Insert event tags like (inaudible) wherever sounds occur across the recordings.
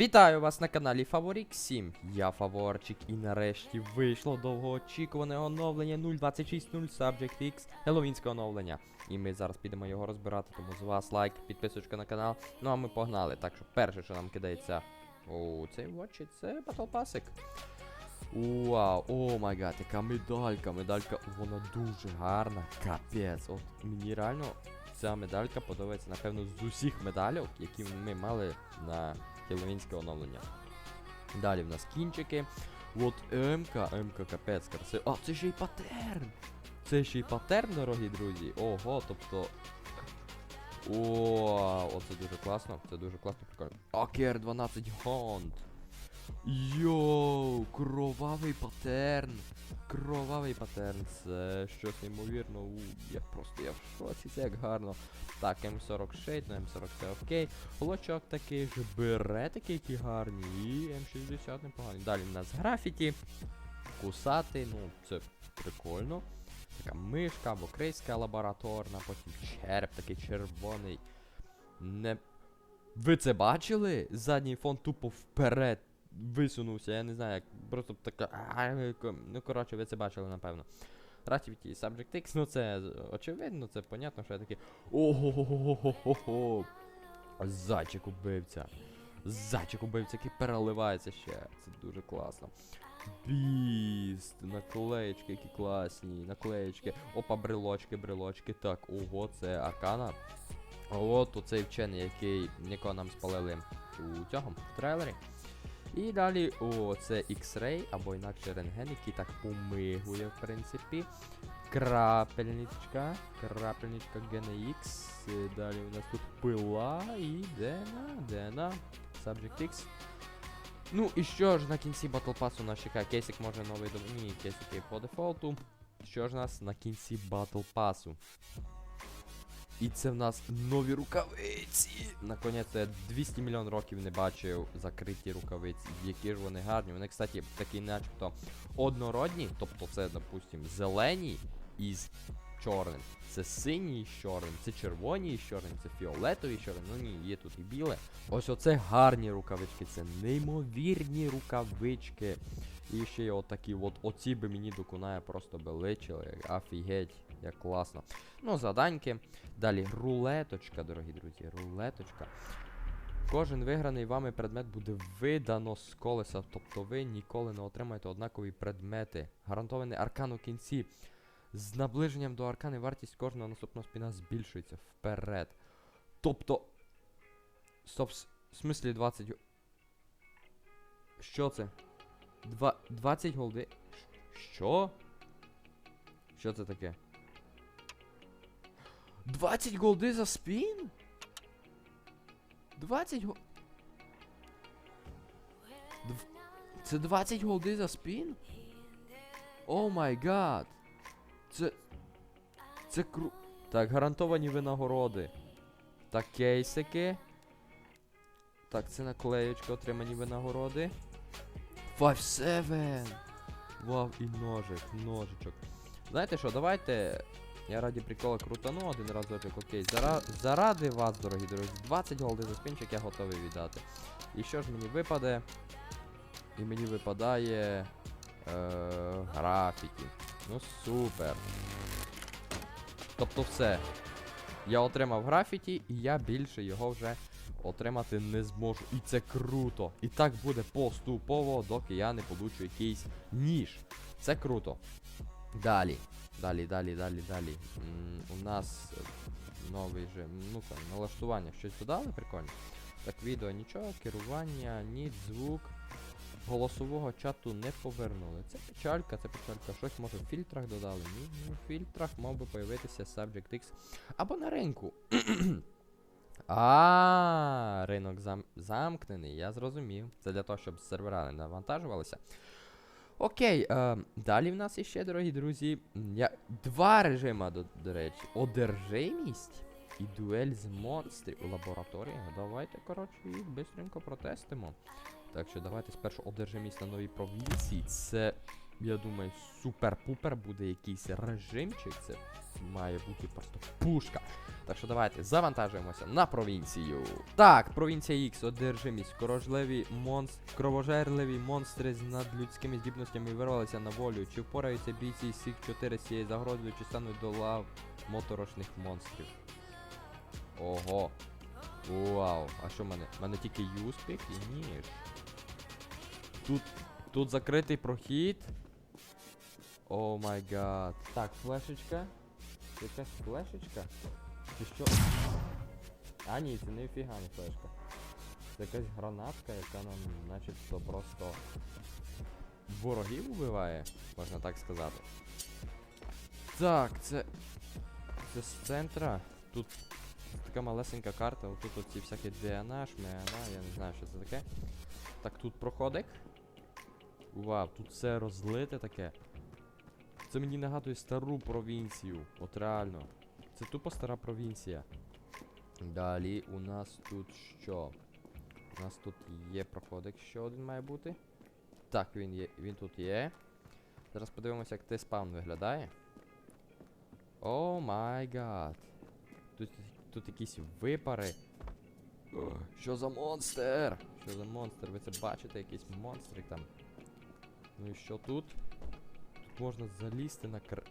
Вітаю вас на каналі Фаворік 7. Я Фаворчик і нарешті вийшло довгоочікуване оновлення 0.26.0 Subject X Хеллоуінське оновлення. І ми зараз підемо його розбирати, тому з вас лайк, підписочка на канал. Ну а ми погнали. Так що перше, що нам кидається у цей вочі, це Passик. Вау, о май гад, яка медалька, медалька, вона дуже гарна, капець. От мені реально ця медалька подобається, напевно, з усіх медальок, які ми мали на хеллоуінське оновлення. Далі в нас кінчики. От МК, МК капець красиво. А, це ще й патерн! Це ще й патерн, дорогі друзі. Ого, тобто. О, оце дуже класно. Це дуже класно, прикольно. АКР 12 Гонд. Йоу, кровавий патерн. Кровавий патерн. Це щось неймовірно. У, я просто я в шоці, це як гарно. Так, М46, ну М40 це окей. Блочок такий ж, беретики які гарні. І М60 непоганий. Далі в нас графіті. Кусати, ну, це прикольно. Така мишка або крейська лабораторна, потім череп такий червоний. Не. Ви це бачили? Задній фон тупо вперед висунувся, я не знаю, як просто така. Ну, коротше, ви це бачили, напевно. Relativity Subject X, ну це очевидно, це понятно, що я такий. Ого-го-го-го-го-го. Зайчик убивця. Зайчик убивця, який переливається ще. Це дуже класно. Біст, наклеєчки, які класні, наклеєчки. Опа, брелочки, брелочки. Так, ого, це аркана. А От оцей вчений, який якого нам спалили у цьому в трейлері. І далі о, це X-Ray, або інакше рентген, який так помигує, в принципі. Крапельничка, крапельничка GNX. Далі у нас тут пила і Дена, Дена, Subject X. Ну і що ж на кінці Battle Pass у нас чекає? Кейсик може новий. Ні, кейсик є по дефолту. Що ж у нас на кінці Battle Pass? І це в нас нові рукавиці. Наконець я 200 мільйон років не бачив закриті рукавиці. Які ж вони гарні. Вони, кстати, такі начебто однородні. Тобто це, допустим, зелені із чорним. Це сині із чорним, це червоні із чорним, це фіолетові із чорним. Ну ні, є тут і біле. Ось оце гарні рукавички, це неймовірні рукавички. І ще є отакі, от оці би мені докунає просто би личили. Офігеть, як класно. Ну, заданьки. Далі рулеточка, дорогі друзі, рулеточка. Кожен виграний вами предмет буде видано з колеса, тобто ви ніколи не отримаєте однакові предмети. Гарантований аркан у кінці. З наближенням до аркани вартість кожного наступного спіна збільшується вперед. Тобто. Стоп, в смислі 20. Що це? Два... 20 голди. Що? Що це таке? 20 голди за спін? 20 гол... Дв... Це 20 голди за спін? О май гад! Це... Це кру... Так, гарантовані винагороди. Так, кейсики. Так, це наклеєчка, отримані винагороди. 5-7! Вау, і ножик, ножичок. Знаєте що, давайте. Я раді прикола крутану один раз разочок, окей. Зара... Заради вас, дорогі друзі, 20 голди за спінчик я готовий віддати. І що ж мені випаде? І мені випадає. Е... Графіті. Ну супер. Тобто все. Я отримав графіті, і я більше його вже отримати не зможу. І це круто. І так буде поступово, доки я не получу якийсь ніж. Це круто. Далі. Далі, далі, далі, далі. М, у нас е, новий же, ну там, налаштування щось додали, прикольно. Так, відео нічого, керування, ніч, звук. Голосового чату не повернули. Це печалька, це печалька. Щось може в фільтрах додали. Ні, ну в фільтрах мав би появитися Subject X. Або на ринку. (clears throat) А, ринок зам... замкнений, я зрозумів. Це для того, щоб сервера не навантажувалися. Окей, е, далі в нас іще, дорогі друзі, я... два режима, до, до речі. Одержимість і дуель з монстрів у лабораторії. Давайте, коротше, їх швидко протестимо. Так що давайте спершу одержимість на новій провінції. Це, я думаю, супер-пупер буде якийсь режимчик. Це має бути просто пушка. Так що давайте завантажуємося на провінцію. Так, провінція X, одержимість. Корожливі монстр... кровожерливі монстри з надлюдськими здібностями вирвалися на волю. Чи впораються бійці Сік 4 з цією загрозою, чи стануть до лав моторошних монстрів? Ого. Вау. А що в мене? У мене тільки юспік і ніж. Тут. Тут закритий прохід. О май гад. Так, флешечка. Якась флешечка? Чи що? А ні, це не фіга не флешка. Це якась гранатка, яка нам начебто просто ворогів убиває, можна так сказати. Так, це. Це з центра. Тут така малесенька карта, отут оці всякі DNA, шмеана, я не знаю, що це таке. Так, тут проходик. Вау, тут все розлите таке. Це мені нагадує стару провінцію. От реально. Це тупо стара провінція. Далі у нас тут що? У нас тут є проходик, ще один має бути. Так, він є. Він тут є. Зараз подивимося, як той спаун виглядає. О май гад. Тут, тут якісь випари. Що за монстр? Що за монстр? Ви це бачите? Якийсь монстрик там. Ну і що тут? Тут можна залізти на кр...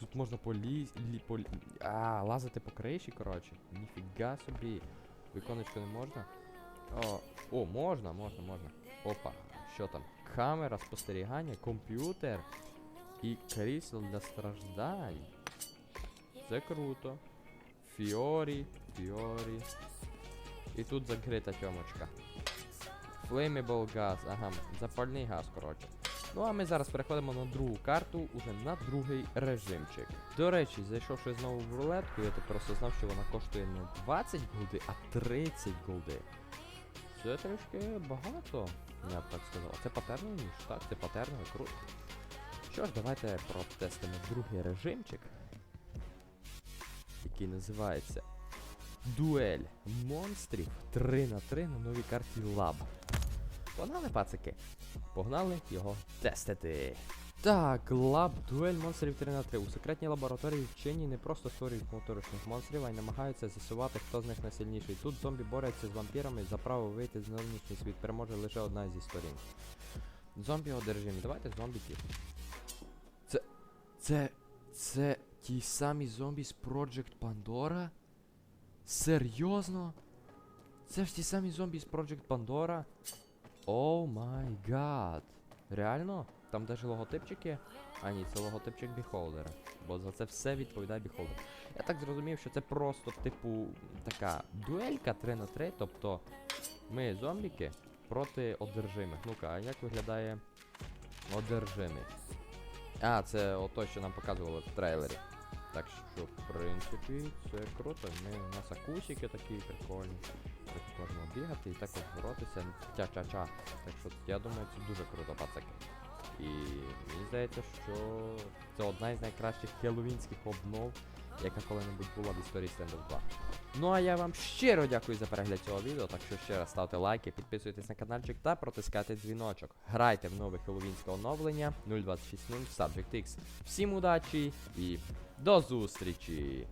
Тут можна поліз... Лі... Полі... А, лазити по криші, коротше. Ніфіга собі. Віконечко не можна? О, о, можна, можна, можна. Опа, що там? Камера спостерігання, комп'ютер і крісло для страждань. Це круто. Фіорі, фіорі. І тут закрита тьомочка. Flammable gas, ага, запальний газ, коротше. Ну а ми зараз переходимо на другу карту, уже на другий режимчик. До речі, зайшовши знову в рулетку, я тепер осознав, що вона коштує не 20 голди, а 30 голди. Це трішки багато, я б так сказав. Це патерний ніж, так? Це патерний, круто. Що ж, давайте протестимо другий режимчик, який називається Дуель монстрів 3 на 3 на новій карті Lab. Погнали, пацики. Погнали його тестити. Так, лаб дуель монстрів 3 на 3 У секретній лабораторії вчені не просто створюють моторошних монстрів, а й намагаються з'ясувати, хто з них найсильніший. Тут зомбі борються з вампірами за право вийти з зовнішній світ. Переможе лише одна зі сторін. Зомбі одержимі. Давайте зомбіки. Це. Це. Це ті самі зомбі з Project Pandora? Серйозно? Це ж ті самі зомбі з Project Pandora? О май гад. Реально? Там даже логотипчик є? А ні, це логотипчик біхолдера. Бо за це все відповідає біхолдер. Я так зрозумів, що це просто, типу, така дуелька 3 на 3, тобто ми зомбіки проти одержимих. Ну-ка, а як виглядає одержимий? А, це ото, що нам показували в трейлері. Так що, в принципі, це круто. Ми, у нас акусики такі прикольні. Так можемо бігати і також боротися. Ча-ча-ча. Так що я думаю, це дуже круто, пацаки. І мені здається, що це одна із найкращих хеллоуінських обнов, яка коли-небудь була в історії Stand 2. Ну а я вам щиро дякую за перегляд цього відео, так що ще раз ставте лайки, підписуйтесь на каналчик та протискайте дзвіночок. Грайте в нове хеллоуінське оновлення 0260 Subject X. Всім удачі і до зустрічі!